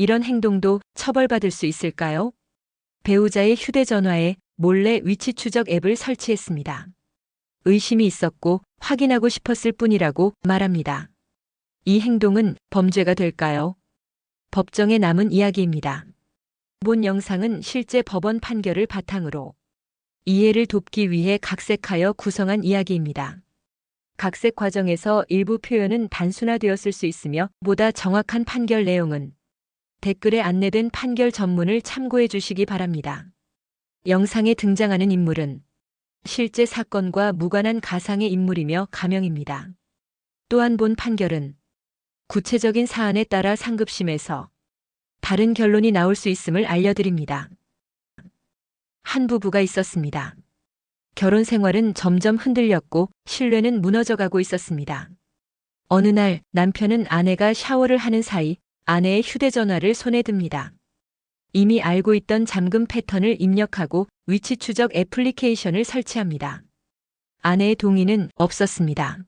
이런 행동도 처벌받을 수 있을까요? 배우자의 휴대전화에 몰래 위치 추적 앱을 설치했습니다. 의심이 있었고 확인하고 싶었을 뿐이라고 말합니다. 이 행동은 범죄가 될까요? 법정에 남은 이야기입니다. 본 영상은 실제 법원 판결을 바탕으로 이해를 돕기 위해 각색하여 구성한 이야기입니다. 각색 과정에서 일부 표현은 단순화되었을 수 있으며 보다 정확한 판결 내용은 댓글에 안내된 판결 전문을 참고해 주시기 바랍니다. 영상에 등장하는 인물은 실제 사건과 무관한 가상의 인물이며 가명입니다. 또한 본 판결은 구체적인 사안에 따라 상급심에서 다른 결론이 나올 수 있음을 알려드립니다. 한 부부가 있었습니다. 결혼 생활은 점점 흔들렸고 신뢰는 무너져 가고 있었습니다. 어느 날 남편은 아내가 샤워를 하는 사이 아내의 휴대전화를 손에 듭니다. 이미 알고 있던 잠금 패턴을 입력하고 위치 추적 애플리케이션을 설치합니다. 아내의 동의는 없었습니다.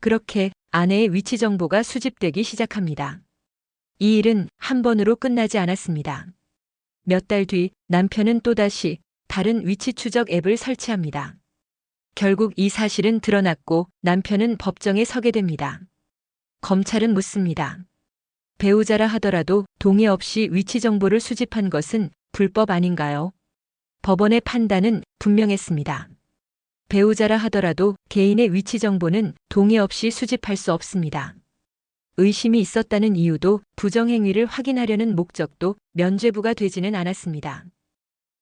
그렇게 아내의 위치 정보가 수집되기 시작합니다. 이 일은 한 번으로 끝나지 않았습니다. 몇 달 뒤 남편은 또다시 다른 위치 추적 앱을 설치합니다. 결국 이 사실은 드러났고 남편은 법정에 서게 됩니다. 검찰은 묻습니다. 배우자라 하더라도 동의 없이 위치 정보를 수집한 것은 불법 아닌가요? 법원의 판단은 분명했습니다. 배우자라 하더라도 개인의 위치 정보는 동의 없이 수집할 수 없습니다. 의심이 있었다는 이유도 부정행위를 확인하려는 목적도 면죄부가 되지는 않았습니다.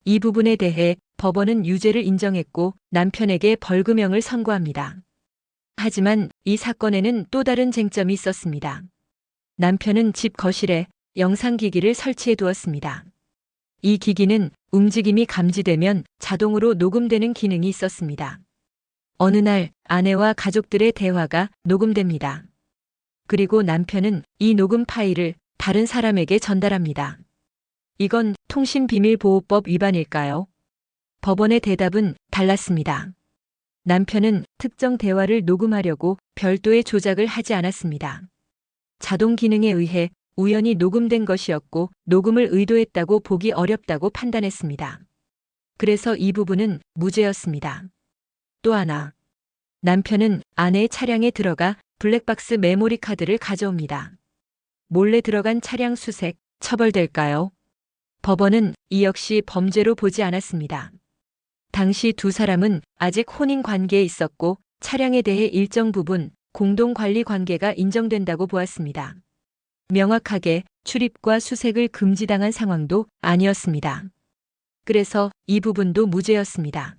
이 부분에 대해 법원은 유죄를 인정했고 남편에게 벌금형을 선고합니다. 하지만 이 사건에는 또 다른 쟁점이 있었습니다. 남편은 집 거실에 영상기기를 설치해 두었습니다. 이 기기는 움직임이 감지되면 자동으로 녹음되는 기능이 있었습니다. 어느 날 아내와 가족들의 대화가 녹음됩니다. 그리고 남편은 이 녹음 파일을 다른 사람에게 전달합니다. 이건 통신비밀보호법 위반일까요? 법원의 대답은 달랐습니다. 남편은 특정 대화를 녹음하려고 별도의 조작을 하지 않았습니다. 자동 기능에 의해 우연히 녹음된 것이었고 녹음을 의도했다고 보기 어렵다고 판단했습니다. 그래서 이 부분은 무죄였습니다. 또 하나. 남편은 아내의 차량에 들어가 블랙박스 메모리 카드를 가져옵니다. 몰래 들어간 차량 수색 처벌될까요? 법원은 이 역시 범죄로 보지 않았습니다. 당시 두 사람은 아직 혼인 관계에 있었고 차량에 대해 일정 부분 공동 관리 관계가 인정된다고 보았습니다. 명확하게 출입과 수색을 금지당한 상황도 아니었습니다. 그래서 이 부분도 무죄였습니다.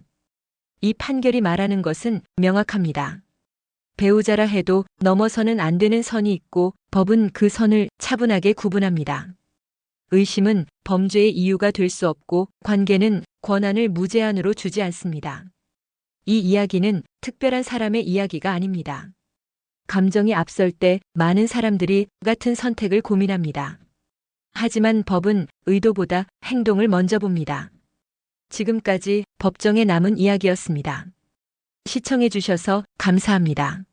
이 판결이 말하는 것은 명확합니다. 배우자라 해도 넘어서는 안 되는 선이 있고 법은 그 선을 차분하게 구분합니다. 의심은 범죄의 이유가 될 수 없고 관계는 권한을 무제한으로 주지 않습니다. 이 이야기는 특별한 사람의 이야기가 아닙니다. 감정이 앞설 때 많은 사람들이 같은 선택을 고민합니다. 하지만 법은 의도보다 행동을 먼저 봅니다. 지금까지 법정에 남은 이야기였습니다. 시청해주셔서 감사합니다.